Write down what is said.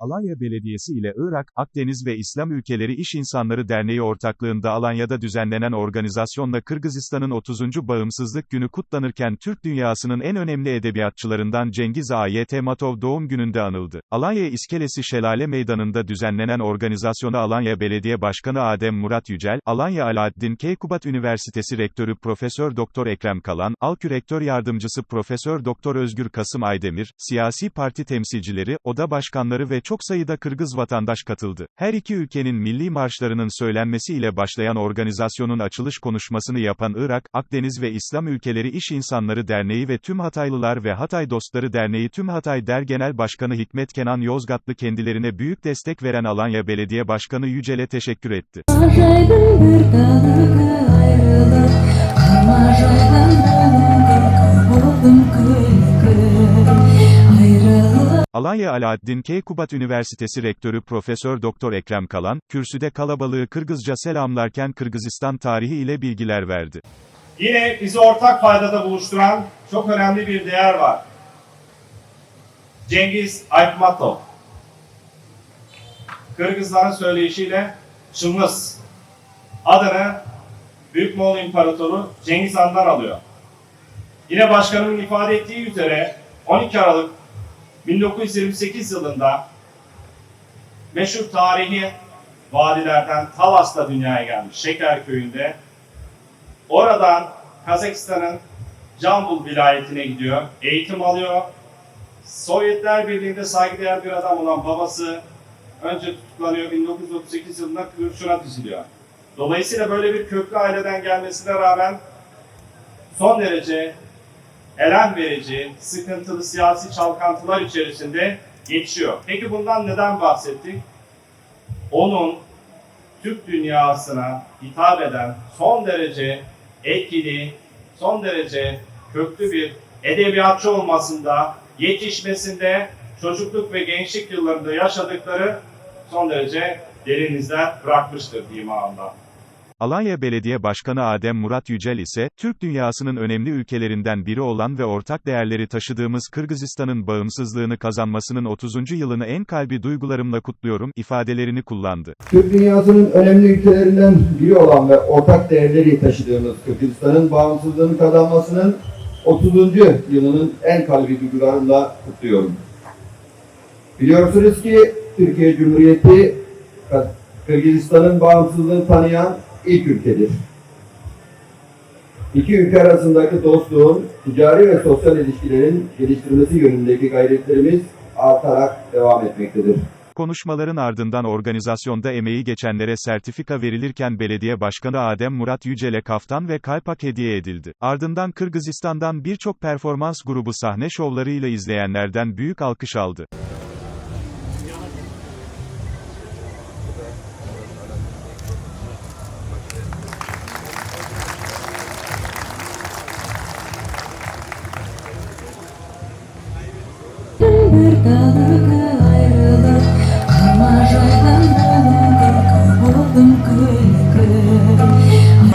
Alanya Belediyesi ile Irak, Akdeniz ve İslam Ülkeleri İş İnsanları Derneği ortaklığında Alanya'da düzenlenen organizasyonla Kırgızistan'ın 30. Bağımsızlık Günü kutlanırken Türk dünyasının en önemli edebiyatçılarından Cengiz A.Y.T. Matov doğum gününde anıldı. Alanya İskelesi Şelale Meydanı'nda düzenlenen organizasyona Alanya Belediye Başkanı Adem Murat Yücel, Alanya Alaaddin Keykubat Üniversitesi Rektörü Profesör Doktor Ekrem Kalan, Alkü Rektör Yardımcısı Profesör Doktor Özgür Kasım Aydemir, siyasi parti temsilcileri, oda başkanları ve çok sayıda Kırgız vatandaş katıldı. Her iki ülkenin milli marşlarının söylenmesiyle başlayan organizasyonun açılış konuşmasını yapan Irak, Akdeniz ve İslam Ülkeleri İş İnsanları Derneği ve Tüm Hataylılar ve Hatay Dostları Derneği Tüm Hatay Der Genel Başkanı Hikmet Kenan Yozgatlı kendilerine büyük destek veren Alanya Belediye Başkanı Yücel'e teşekkür etti. Ayrılık Amacaydan Alanya Alaaddin Keykubat Üniversitesi Rektörü Profesör Doktor Ekrem Kalan, kürsüde kalabalığı Kırgızca selamlarken Kırgızistan tarihi ile bilgiler verdi. Yine bizi ortak paydada buluşturan çok önemli bir değer var. Cengiz Aytmatov. Kırgızların söyleyişiyle Çımız adını Büyük Moğol İmparatoru Cengiz Han'dan alıyor. Yine başkanımın ifade ettiği üzere 12 Aralık 1928 yılında meşhur tarihi vadilerden Talas'ta dünyaya gelmiş Şeker köyünde Oradan Kazakistan'ın Cambul vilayetine gidiyor. Eğitim alıyor. Sovyetler Birliği'nde saygıdeğer bir adam olan babası önce tutuklanıyor. 1938 yılında kurşuna diziliyor. Dolayısıyla böyle bir köklü aileden gelmesine rağmen son derece elem verici, sıkıntılı siyasi çalkantılar içerisinde geçiyor. Peki bundan neden bahsettik? Onun Türk dünyasına hitap eden son derece etkili, son derece köklü bir edebiyatçı olmasında, yetişmesinde, çocukluk ve gençlik yıllarında yaşadıkları son derece derin izler bırakmıştır anda. Alanya Belediye Başkanı Adem Murat Yücel ise, Türk dünyasının önemli ülkelerinden biri olan ve ortak değerleri taşıdığımız Kırgızistan'ın bağımsızlığını kazanmasının 30. yılını en kalbi duygularımla kutluyorum, ifadelerini kullandı. Türk dünyasının önemli ülkelerinden biri olan ve ortak değerleri taşıdığımız Kırgızistan'ın bağımsızlığını kazanmasının 30. yılının en kalbi duygularımla kutluyorum. Biliyorsunuz ki Türkiye Cumhuriyeti Kırgızistan'ın bağımsızlığını tanıyan ilk ülkedir. İki ülke arasındaki dostluğun, ticari ve sosyal ilişkilerin geliştirilmesi yönündeki gayretlerimiz artarak devam etmektedir. Konuşmaların ardından organizasyonda emeği geçenlere sertifika verilirken Belediye Başkanı Adem Murat Yücel'e kaftan ve kalpak hediye edildi. Ardından Kırgızistan'dan birçok performans grubu sahne şovlarıyla izleyenlerden büyük alkış aldı. sevdalarga ayrılıp Kamaşaydan dolanır kavurdum köylü köy